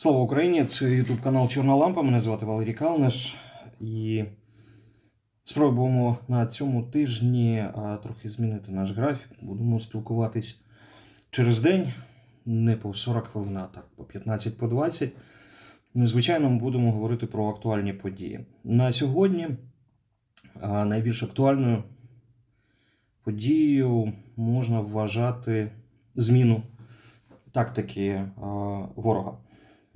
Слава Україні! Це YouTube канал Чорна Лампа. Мене звати Валерій Калниш. І спробуємо на цьому тижні трохи змінити наш графік. Будемо спілкуватись через день, не по 40 хвилин, а так по 15 по 20. Ну, звичайно, ми будемо говорити про актуальні події. На сьогодні найбільш актуальною подією можна вважати зміну тактики ворога.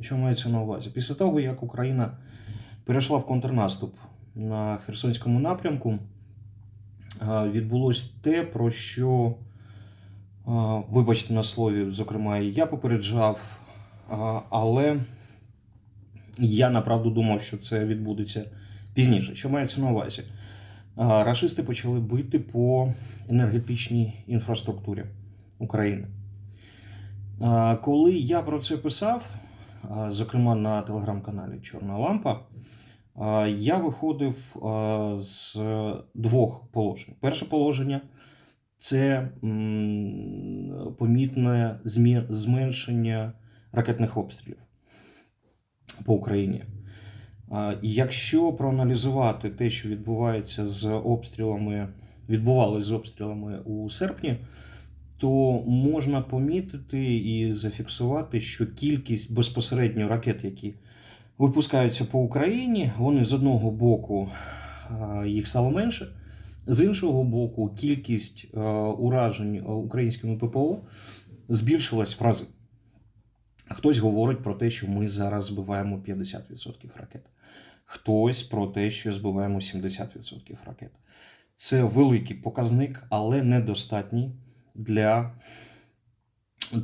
Що мається на увазі? Після того, як Україна перейшла в контрнаступ на Херсонському напрямку, відбулось те, про що, вибачте на слові, зокрема, і я попереджав, але я направду думав, що це відбудеться пізніше. Що мається на увазі? Рашисти почали бити по енергетичній інфраструктурі України. Коли я про це писав, зокрема на телеграм-каналі Чорна Лампа, я виходив з двох положень. Перше положення це помітне зменшення ракетних обстрілів по Україні. Якщо проаналізувати те, що відбувається з обстрілами, відбувалося з обстрілами у серпні, то можна помітити і зафіксувати, що кількість безпосередньо ракет, які випускаються по Україні, вони з одного боку їх стало менше, з іншого боку, кількість уражень українськими ППО збільшилась в рази. Хтось говорить про те, що ми зараз збиваємо 50% ракет. Хтось про те, що збиваємо 70% ракет. Це великий показник, але недостатній для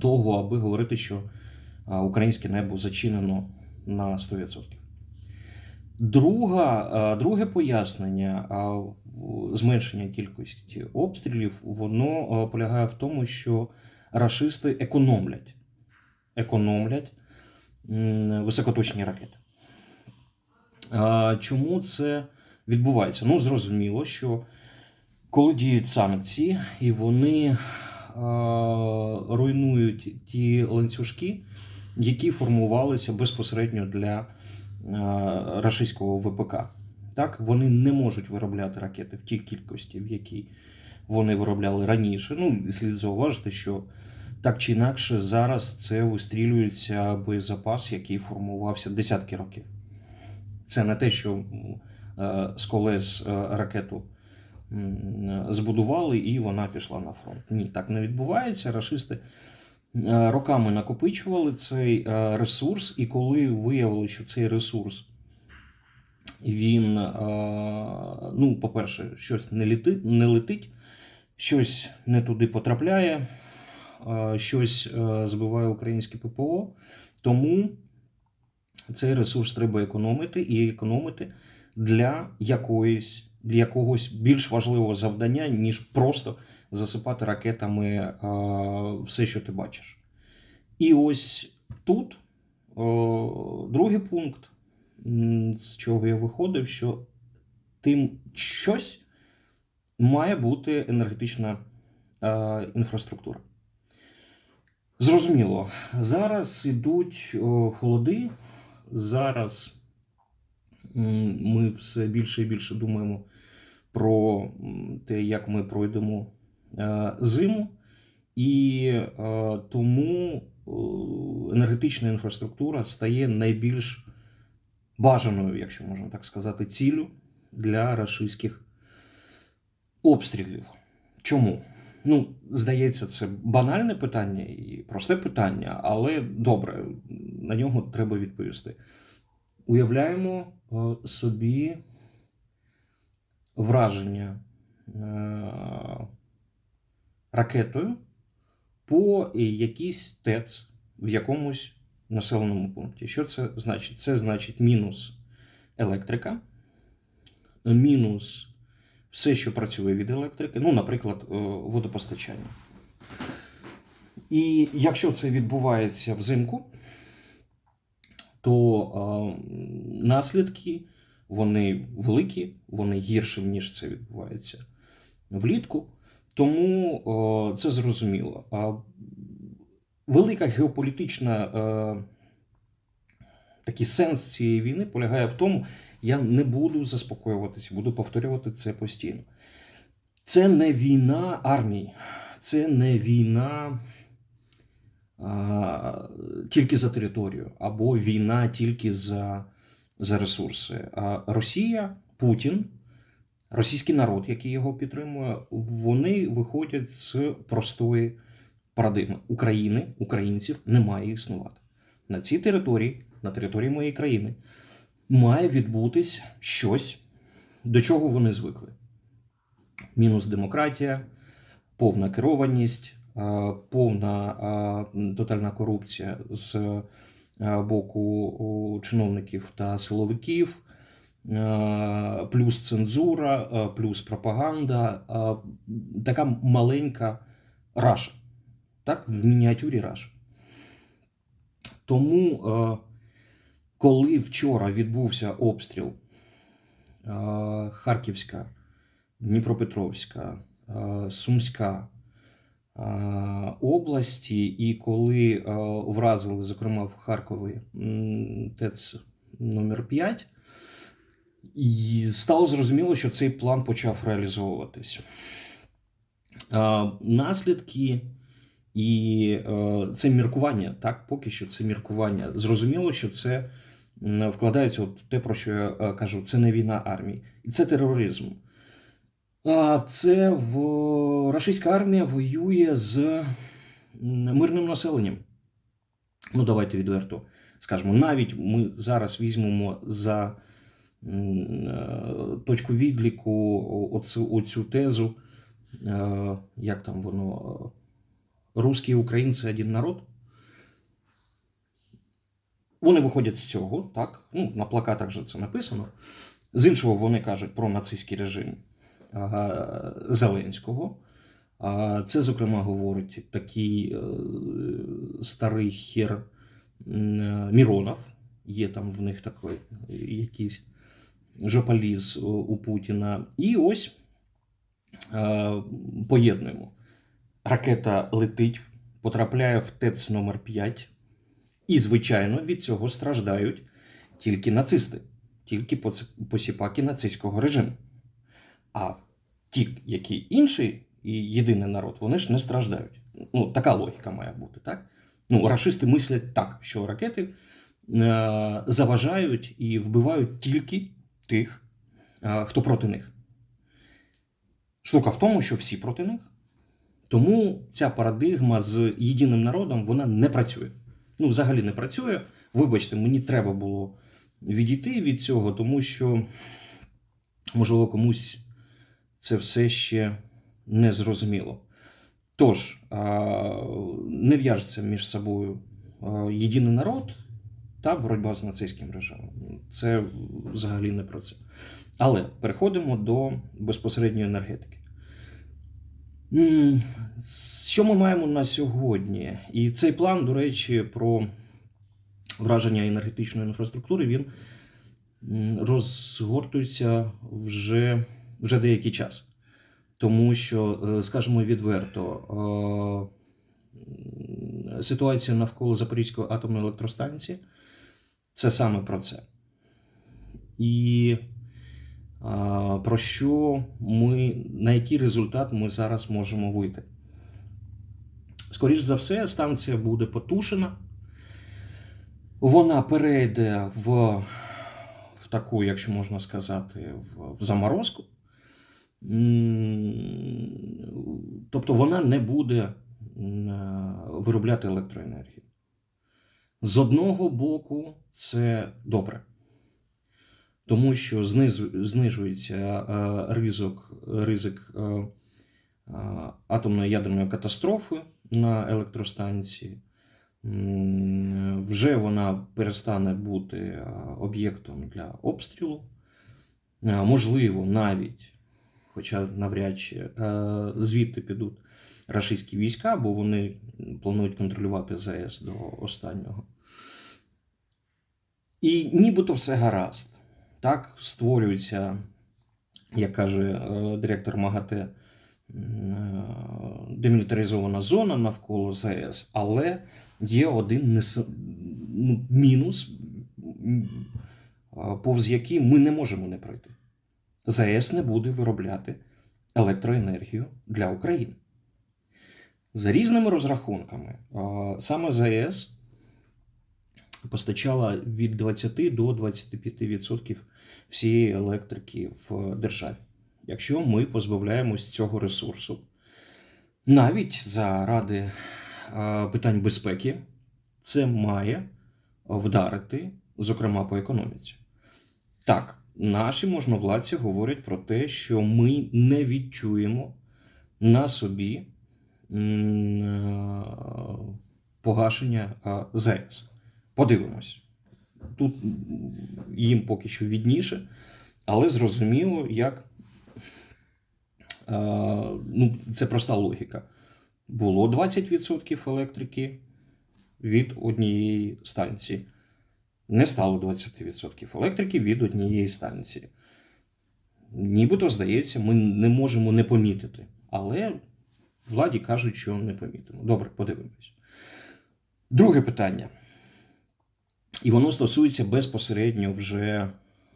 того, аби говорити, що українське небо зачинено на 100%. Друга, друге пояснення зменшення кількості обстрілів, воно полягає в тому, що рашисти економлять, економлять високоточні ракети. Чому це відбувається? Ну, зрозуміло, що коли діють санкції, і вони руйнують ті ланцюжки, які формувалися безпосередньо для а, рашистського ВПК. Так, вони не можуть виробляти ракети в тій кількості, в якій вони виробляли раніше. Ну, і слід зауважити, що так чи інакше зараз це вистрілюється боєзапас, який формувався десятки років. Це не те, що е, з колес е, ракету збудували і вона пішла на фронт. Ні, так не відбувається. Рашисти е, роками накопичували цей е, ресурс, і коли виявили, що цей ресурс він, е, ну, по-перше, щось не летить, не летить, щось не туди потрапляє, е, щось е, збиває українське ППО. Тому цей ресурс треба економити і економити для якоїсь якогось більш важливого завдання, ніж просто засипати ракетами е, все, що ти бачиш. І ось тут о, другий пункт, з чого я виходив, що тим щось має бути енергетична е, інфраструктура. Зрозуміло, зараз ідуть холоди, зараз ми все більше і більше думаємо про те, як ми пройдемо е, зиму, і е, тому е, енергетична інфраструктура стає найбільш бажаною, якщо можна так сказати, ціллю для рашистських обстрілів. Чому? Ну, здається, це банальне питання і просте питання, але добре, на нього треба відповісти. Уявляємо собі враження е, ракетою по якійсь ТЕЦ в якомусь населеному пункті. Що це значить? Це значить мінус електрика, мінус все, що працює від електрики, ну, наприклад, е, водопостачання. І якщо це відбувається взимку, то е, наслідки вони великі, вони гірші, ніж це відбувається влітку. Тому о, це зрозуміло. А велика геополітична е, такий сенс цієї війни полягає в тому, я не буду заспокоюватися, буду повторювати це постійно. Це не війна армії, це не війна тільки за територію, або війна тільки за, за ресурси. Росія, Путін, російський народ, який його підтримує, вони виходять з простої парадигми України, українців не має існувати. На цій території, на території моєї країни, має відбутись щось, до чого вони звикли. Мінус демократія, повна керованість, е, повна е, тотальна корупція з боку чиновників та силовиків, е, плюс цензура, е, плюс пропаганда, е, така маленька раша. Так, в мініатюрі Раша. Тому, е, коли вчора відбувся обстріл е, Харківська, Дніпропетровська, е, Сумська е, області, і коли е, вразили, зокрема в Харкові ТЕЦ номер 5, і стало зрозуміло, що цей план почав реалізовуватись. Е, Наслідки і е, це міркування, так, поки що це міркування. Зрозуміло, що це вкладається от те, про що я е, кажу, це не війна армії, і це тероризм. Це в російська армія воює з мирним населенням. Ну, давайте відверто скажемо. Навіть ми зараз візьмемо за е, точку відліку оцю, оцю тезу, е, як там воно. русські і українці один народ. Вони виходять з цього, так? Ну, на плакатах же це написано. З іншого, вони кажуть про нацистський режим Зеленського. А, Це, зокрема, говорить такий е, старий хер е, Міронов. Є там в них такий е, якийсь жополіз у- Путіна. І ось е, поєднуємо ракета летить, потрапляє в ТЕЦ номер 5 і, звичайно, від цього страждають тільки нацисти, тільки посіпаки нацистського режиму. А ті, які інші і єдиний народ, вони ж не страждають. Ну, така логіка має бути, так? Ну, рашисти мислять так, що ракети е- заважають і вбивають тільки тих, е- хто проти них. Штука в тому, що всі проти них. Тому ця парадигма з єдиним народом вона не працює. Ну, взагалі не працює. Вибачте, мені треба було відійти від цього, тому що, можливо, комусь це все ще не зрозуміло. Тож, не в'яжеться між собою єдиний народ та боротьба з нацистським режимом. Це взагалі не про це. Але переходимо до безпосередньої енергетики. Що ми маємо на сьогодні? І цей план, до речі, про враження енергетичної інфраструктури, він розгортується вже, вже деякий час. Тому що, е, скажімо відверто, е, ситуація навколо Запорізької атомної електростанції це саме про це. І про що ми, на який результат ми зараз можемо вийти. Скоріше за все, станція буде потушена. Вона перейде в, в таку, якщо можна сказати, в, в заморозку. Тобто вона не буде виробляти електроенергію. З одного боку, це добре тому що знижується е, ризик, ризик е, е, атомної ядерної катастрофи на електростанції. Вже вона перестане бути е, об'єктом для обстрілу. Е, Можливо, навіть, хоча навряд чи, е, звідти підуть рашистські війська, бо вони планують контролювати ЗАЕС до останнього. І нібито все гаразд. Так створюється, як каже е, директор МАГАТЕ, е, демілітаризована зона навколо ЗАЕС, але є один нес... ну, мінус, повз які ми не можемо не пройти. ЗАЕС не буде виробляти електроенергію для України. За різними розрахунками, саме ЗАЕС постачала від 20 до 25% всієї електрики в державі. Якщо ми позбавляємось цього ресурсу, навіть заради питань безпеки, це має вдарити, зокрема по економіці. Так, наші можновладці говорять про те, що ми не відчуємо на собі е, погашення е, ЗАЕС. Подивимось. Тут їм поки що відніше, але зрозуміло, як е, ну, це проста логіка. Було 20% електрики від однієї станції. Не стало 20% електрики від однієї станції. Нібито, здається, ми не можемо не помітити. Але владі кажуть, що не помітимо. Добре, подивимось. Друге питання. І воно стосується безпосередньо вже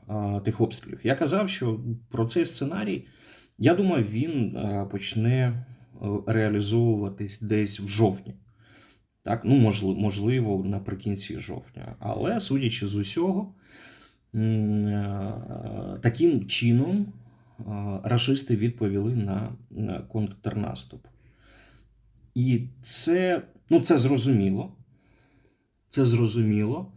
а, тих обстрілів. Я казав, що про цей сценарій, я думаю, він а, почне е, реалізовуватись десь в жовтні. Так, ну, можливо, наприкінці жовтня. Але, судячи з усього, е, таким чином е, рашисти відповіли на, на контрнаступ. І це, ну, це зрозуміло. Це зрозуміло.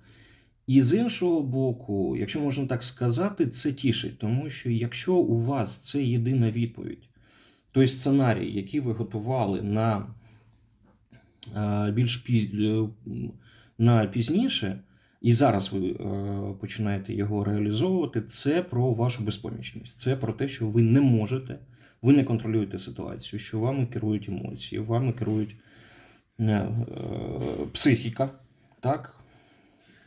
І з іншого боку, якщо можна так сказати, це тішить, тому що якщо у вас це єдина відповідь, той сценарій, який ви готували на більш піз- е, на пізніше, і зараз ви е, починаєте його реалізовувати, це про вашу безпомічність. Це про те, що ви не можете, ви не контролюєте ситуацію, що вами керують емоції, вами керують е, е, психіка. Так?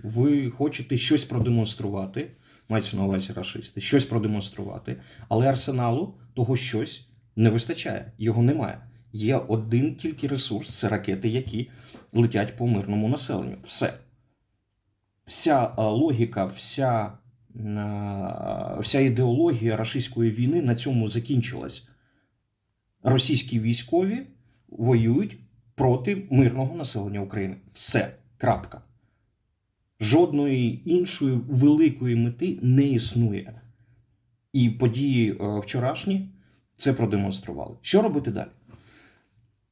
Ви хочете щось продемонструвати, мається на увазі рашисти, щось продемонструвати, але арсеналу того щось не вистачає, його немає. Є один тільки ресурс це ракети, які летять по мирному населенню. Все. Вся логіка, вся, вся ідеологія рашистської війни на цьому закінчилась. Російські військові воюють проти мирного населення України. Все. Крапка. Жодної іншої великої мети не існує. І події е, вчорашні це продемонстрували. Що робити далі?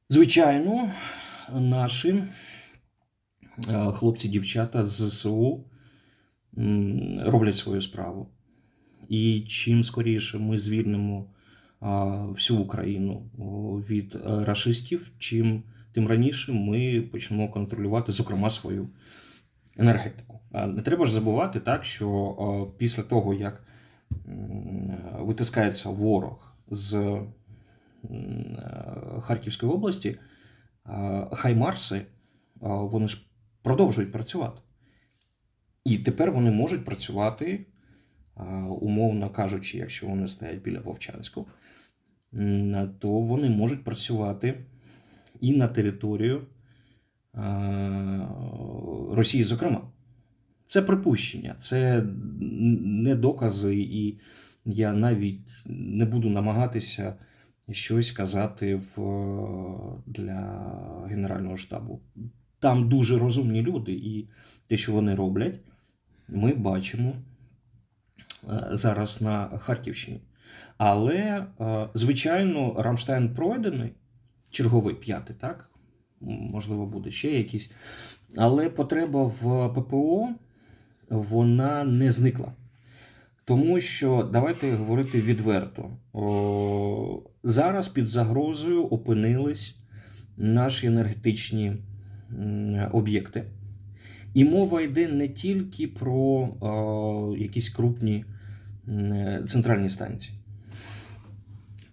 Звичайно, наші е, хлопці-дівчата з ЗСУ роблять свою справу. І чим скоріше ми звільнимо всю Україну від е, рашистів, чим тим раніше ми почнемо контролювати, зокрема, свою енергетику. Не треба ж забувати так, що після того, як витискається ворог з Харківської області, е, хаймарси е, вони ж продовжують працювати. І тепер вони можуть працювати, е, умовно кажучи, якщо вони стоять біля Вовчанську, то вони можуть працювати і на територію е, Росії, зокрема. Це припущення, це не докази, і я навіть не буду намагатися щось казати в, для Генерального штабу. Там дуже розумні люди, і те, що вони роблять, ми бачимо е, зараз на Харківщині. Але, е, звичайно, Рамштайн пройдений, черговий п'ятий, так? Можливо, буде ще якийсь. Але потреба в ППО вона не зникла. Тому що давайте говорити відверто. О, зараз під загрозою опинились наші енергетичні об'єкти. І мова йде не тільки про о, якісь крупні центральні станції.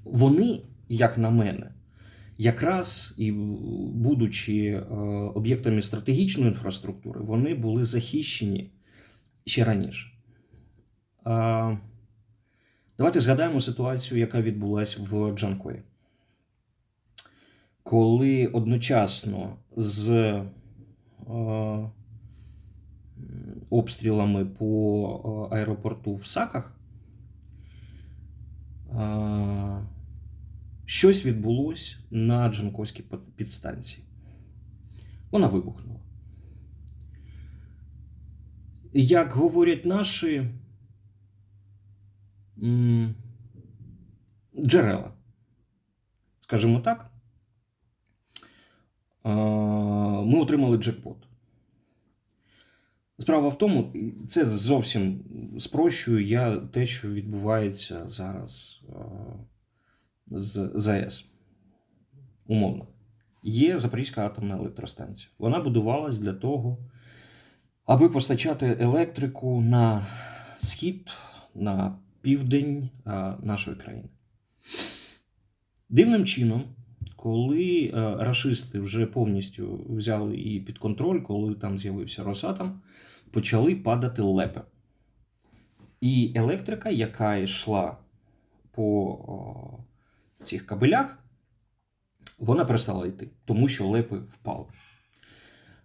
Вони, як на мене, якраз і будучи об'єктами стратегічної інфраструктури, вони були захищені ще раніше. Давайте згадаємо ситуацію, яка відбулася в Джанкої. Коли одночасно з е, обстрілами по е, аеропорту в Саках, щось відбулося на Джанкойській під- підстанції. Вона вибухнула. Як говорять наші джерела, скажімо так, ми отримали джекпот. Справа в тому, це зовсім спрощую я те, що відбувається зараз з ЗАЕС. Умовно. Є Запорізька атомна електростанція. Вона будувалась для того, аби постачати електрику на схід, на південь е, нашої країни. Дивним чином, коли е, рашисти вже повністю взяли її під контроль, коли там з'явився Росатом, почали падати лепи. І електрика, яка йшла по цих кабелях, вона перестала йти, тому що лепи впали.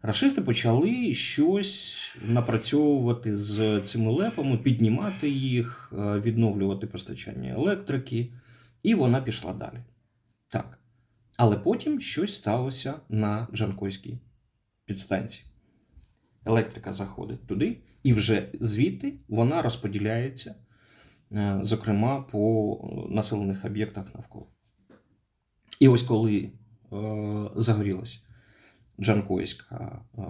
Рашисти почали щось напрацьовувати з цими лепами, піднімати їх, е, відновлювати постачання електрики, і вона пішла далі. Так. Але потім щось сталося на Джанкойській підстанції. Електрика заходить туди, і вже звідти вона розподіляється, е, зокрема, по населених об'єктах навколо. І ось коли е, загорілась Джанкойська е,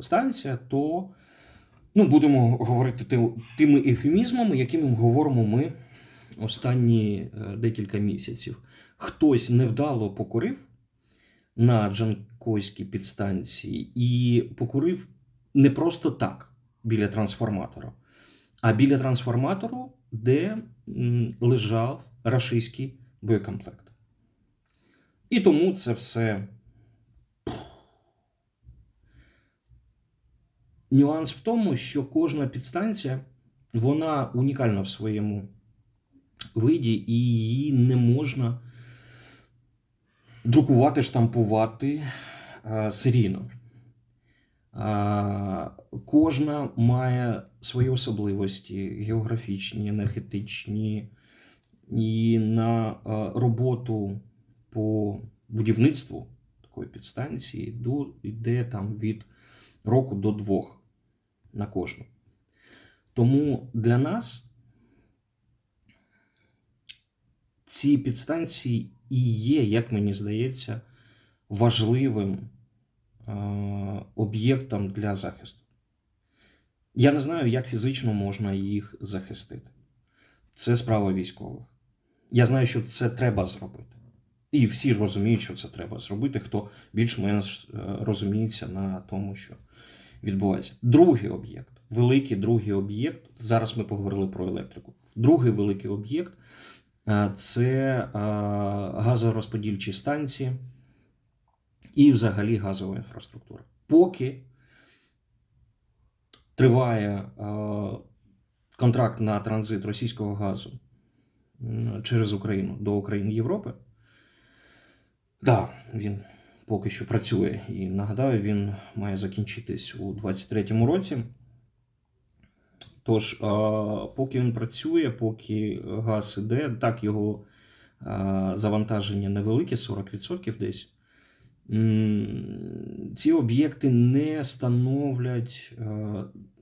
станція, то ну, будемо говорити тими ефемізмами, якими говоримо ми останні е, декілька місяців. Хтось невдало покурив на Джанкойській підстанції і покурив не просто так біля трансформатора, а біля трансформатору, де лежав рашистський боєкомплект. І тому це все. Нюанс в тому, що кожна підстанція вона унікальна в своєму виді, і її не можна друкувати, штампувати е, серійно. Е, Кожна має свої особливості географічні, енергетичні, і на е, роботу по будівництву такої підстанції йде там від року до двох на кожну. Тому для нас ці підстанції і є, як мені здається, важливим е, об'єктом для захисту. Я не знаю, як фізично можна їх захистити. Це справа військових. Я знаю, що це треба зробити. І всі розуміють, що це треба зробити, хто більш-менш е, розуміється на тому, що відбувається. Другий об'єкт, великий другий об'єкт. Зараз ми поговорили про електрику. Другий великий об'єкт е, це е, газорозподільчі станції і взагалі газова інфраструктура. Поки триває е, контракт на транзит російського газу через Україну до України Європи. Так, він поки що працює. І нагадаю, він має закінчитись у 2023 році. Тож, поки він працює, поки газ іде, так його завантаження невелике, 40% десь. Ці об'єкти не становлять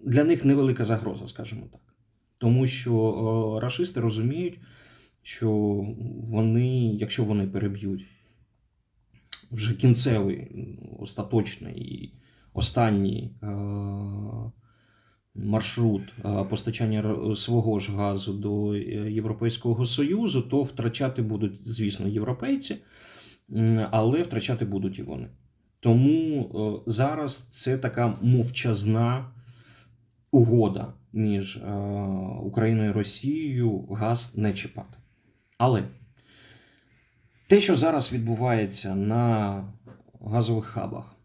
для них невелика загроза, скажімо так. Тому що рашисти розуміють, що вони, якщо вони переб'ють вже кінцевий, остаточний і останній е, маршрут е, постачання свого ж газу до е, Європейського Союзу, то втрачати будуть, звісно, європейці, але втрачати будуть і вони. Тому зараз це така мовчазна угода між Україною і Росією газ не чіпати. Але те, що зараз відбувається на газових хабах,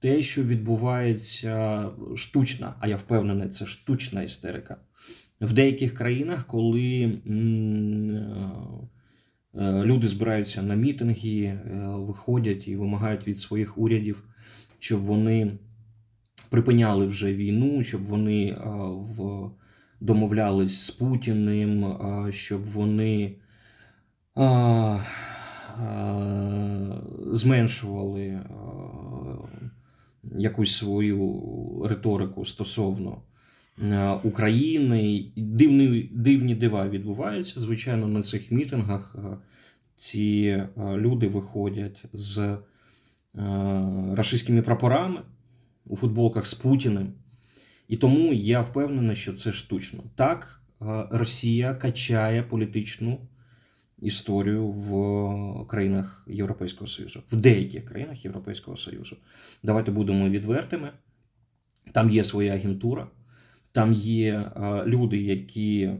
те, що відбувається штучна, а я впевнений, це штучна істерика. В деяких країнах, коли е, люди збираються на мітинги, е, виходять і вимагають від своїх урядів, щоб вони припиняли вже війну, щоб вони е, домовлялись з Путіним, щоб вони зменшували е, якусь свою риторику стосовно е, України. Дивні, дивні дива відбуваються. Звичайно, на цих мітингах е, ці е, люди виходять з е, рашистськими прапорами у футболках з Путіним. І тому я впевнений, що це штучно. Так, е, Росія качає політичну історію в країнах Європейського Союзу, в деяких країнах Європейського Союзу. Давайте будемо відвертими. Там є своя агентура, там є е, люди, які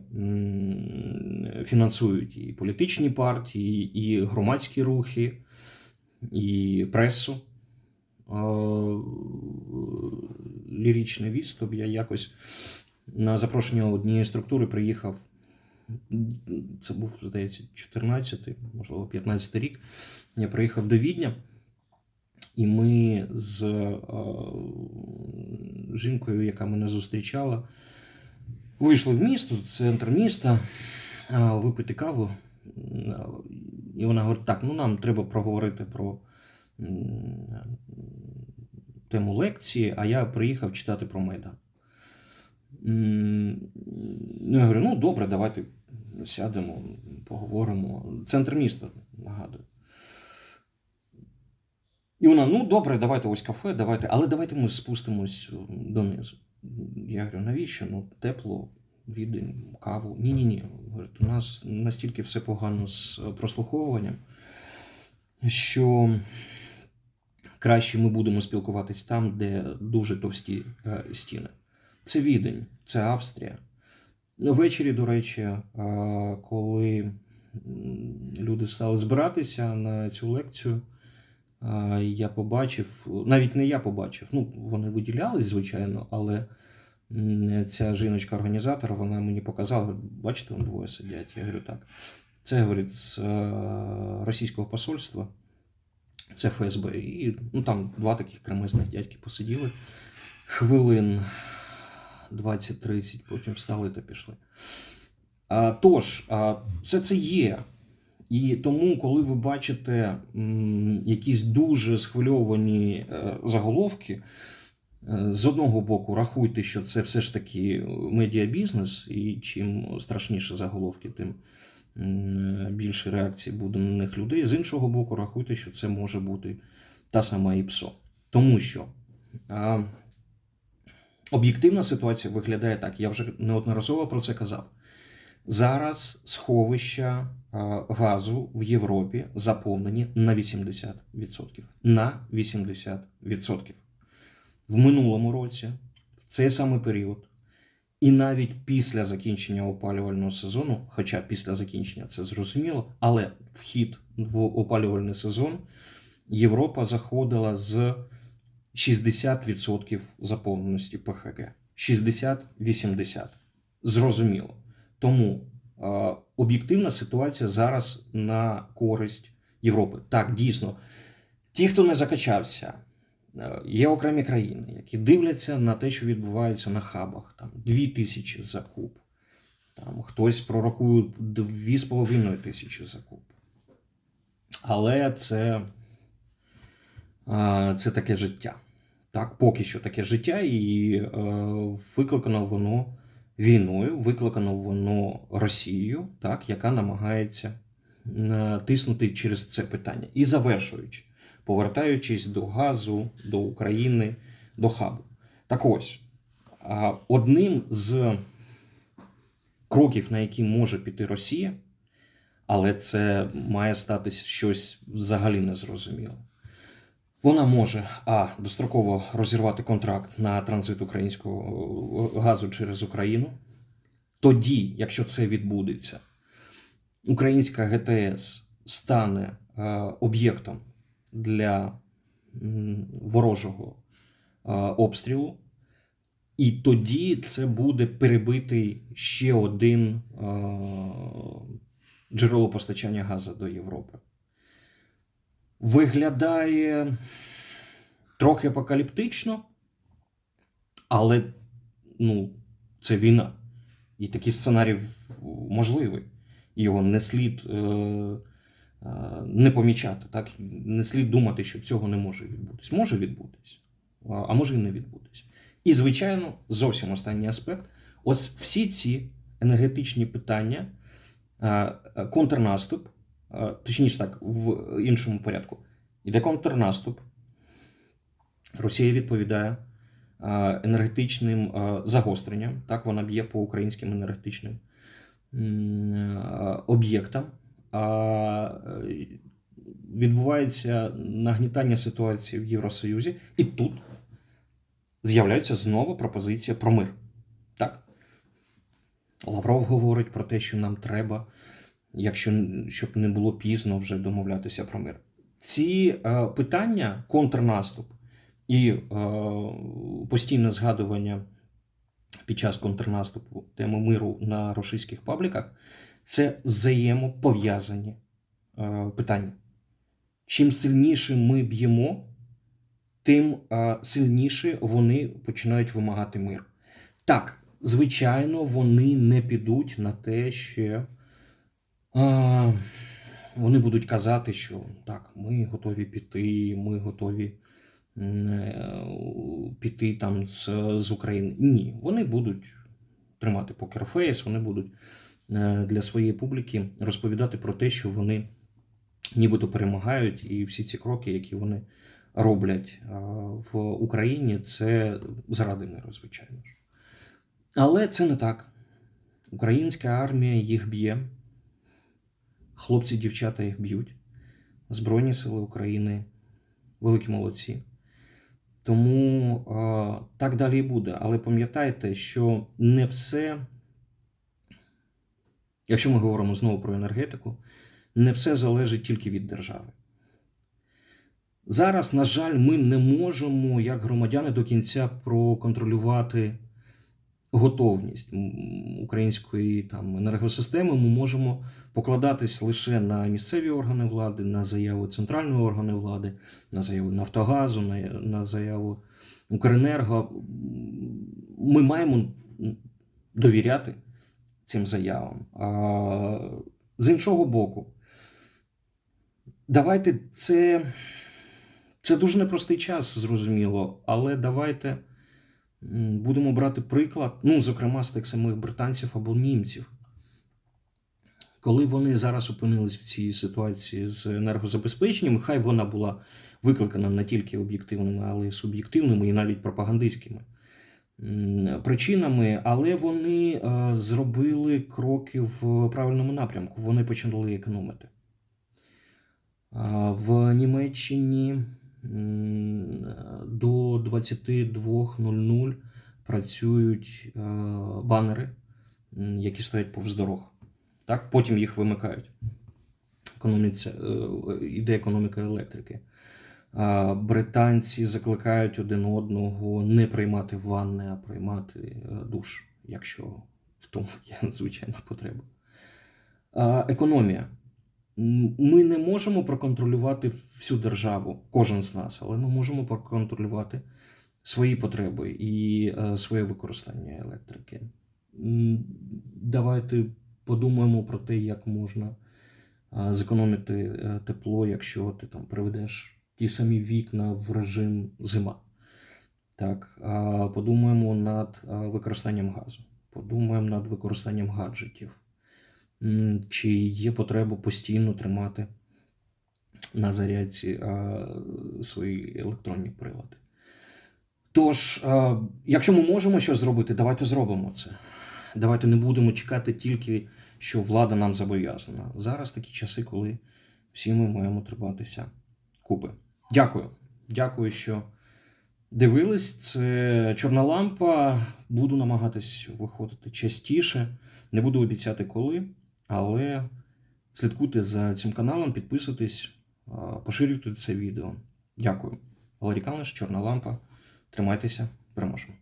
фінансують і політичні партії, і громадські рухи, і пресу. Е, Ліричний відступ. Я якось на запрошення однієї структури приїхав. Це був, здається, 14, можливо, 15 рік. Я приїхав до Відня, і ми з е, жінкою, яка мене зустрічала, вийшли в місто, центр міста, е, випити каву. Е, І вона говорить: так, ну нам треба проговорити про тему лекції, а я приїхав читати про Майдан. Ну, я говорю, ну добре, давайте сядемо, поговоримо. Центр міста, нагадую. І вона, ну добре, давайте ось кафе, давайте, але давайте ми спустимось донизу. Я говорю, навіщо? Ну, тепло, відень, каву. Ні-ні-ні. Говорить, у нас настільки все погано з прослуховуванням, що краще ми будемо спілкуватись там, де дуже товсті е, стіни. Це Відень, це Австрія. Ввечері, до речі, е, коли люди стали збиратися на цю лекцію, е, я побачив, навіть не я побачив, ну, вони виділялись, звичайно, але ця жіночка-організатор, вона мені показала, бачите, вон двоє сидять. Я говорю, так. Це, говорить, з е, російського посольства, це ФСБ. І ну, там два таких кремезних дядьки посиділи хвилин 20-30, потім встали та пішли. А, тож, а, все це є. І тому, коли ви бачите м, якісь дуже схвильовані е, заголовки, е, з одного боку, рахуйте, що це все ж таки медіабізнес, і чим страшніше заголовки, тим м, більше реакцій буде на них людей. З іншого боку, рахуйте, що це може бути та сама ІПСО. Тому що а, об'єктивна ситуація виглядає так. Я вже неодноразово про це казав. Зараз сховища а, газу в Європі заповнені на 80%. На 80%. В минулому році, в цей самий період, і навіть після закінчення опалювального сезону, хоча після закінчення це зрозуміло, але вхід в опалювальний сезон Європа заходила з 60% заповненості ПХГ. 60-80. Зрозуміло. Тому е, об'єктивна ситуація зараз на користь Європи. Так, дійсно, ті, хто не закачався, е, є окремі країни, які дивляться на те, що відбувається на хабах. Там 2 тисячі закуп. Там хтось пророкує 2,5 тисячі закуп. Але це, це таке життя. Так, поки що таке життя, і е, викликано воно війною, викликано воно Росією, так, яка намагається е, тиснути через це питання. І завершуючи, повертаючись до газу, до України, до хабу. Так ось, одним з кроків, на які може піти Росія, але це має статись щось взагалі незрозуміле. Вона може а достроково розірвати контракт на транзит українського газу через Україну. Тоді, якщо це відбудеться, українська ГТС стане е, об'єктом для ворожого е, обстрілу, і тоді це буде перебитий ще один е, джерело постачання газу до Європи виглядає трохи апокаліптично, Але ну, це війна. І такий сценарій можливий. Його не слід е, е, не помічати. Так? Не слід думати, що цього не може відбутись. Може відбутись, а може і не відбутись. І, звичайно, зовсім останній аспект: ось всі ці енергетичні питання, е, е, контрнаступ, точніше так, в іншому порядку. Іде контрнаступ. Росія відповідає енергетичним загостренням. Так, вона б'є по українським енергетичним об'єктам. Е, відбувається нагнітання ситуації в Євросоюзі, і тут з'являється знову пропозиція про мир. Так. Лавров говорить про те, що нам треба, якщо щоб не було пізно вже домовлятися про мир. Ці е, питання, контрнаступ і е, постійне згадування під час контрнаступу теми миру на російських пабліках це взаємопов'язані е, питання. Чим сильніше ми б'ємо, тим е, сильніше вони починають вимагати миру. Так, звичайно, вони не підуть на те, що вони будуть казати, що так, ми готові піти, ми готові е, піти там з, з України. Ні, вони будуть тримати покерфейс, вони будуть е, для своєї публіки розповідати про те, що вони нібито перемагають, і всі ці кроки, які вони роблять в Україні, це заради миру, звичайно ж. Але це не так. Українська армія їх б'є, хлопці, дівчата їх б'ють. Збройні сили України великі молодці. Тому е, так далі і буде. Але пам'ятайте, що не все, якщо ми говоримо знову про енергетику, не все залежить тільки від держави. Зараз, на жаль, ми не можемо, як громадяни, до кінця проконтролювати готовність української там, енергосистеми. Ми можемо покладатись лише на місцеві органи влади, на заяву центральної органи влади, на заяву Нафтогазу, на, на заяву Укренерго. Ми маємо довіряти цим заявам. А з іншого боку, давайте це. Це дуже непростий час, зрозуміло, але давайте будемо брати приклад, ну, зокрема, з тих самих британців або німців. Коли вони зараз опинились в цій ситуації з енергозабезпеченням, хай вона була викликана не тільки об'єктивними, але й суб'єктивними і навіть пропагандистськими причинами, але вони е, зробили кроки в правильному напрямку. Вони почали економити. В Німеччині до 22.00 працюють е, банери, які стоять повз дорог. Так? Потім їх вимикають. Е, іде економіка електрики. Британці закликають один одного не приймати ванни, а приймати е, душ, якщо в тому є надзвичайна потреба. Економія. Ми не можемо проконтролювати всю державу, кожен з нас, але ми можемо проконтролювати свої потреби і е, своє використання електрики. Давайте подумаємо про те, як можна е, зекономити е, тепло, якщо ти там приведеш ті самі вікна в режим зима. Так, подумаємо над використанням газу, подумаємо над використанням гаджетів. Чи є потреба постійно тримати на зарядці е, свої електронні прилади? Тож, е, якщо ми можемо щось зробити, давайте зробимо це. Давайте не будемо чекати тільки, що влада нам зобов'язана. Зараз такі часи, коли всі ми маємо триматися купи. Дякую. Дякую, що дивились. Це чорна лампа. Буду намагатись виходити частіше. Не буду обіцяти коли, але слідкуйте за цим каналом, підписуйтесь, поширюйте це відео. Дякую. Валерій Калниш, чорна лампа. Тримайтеся, переможемо.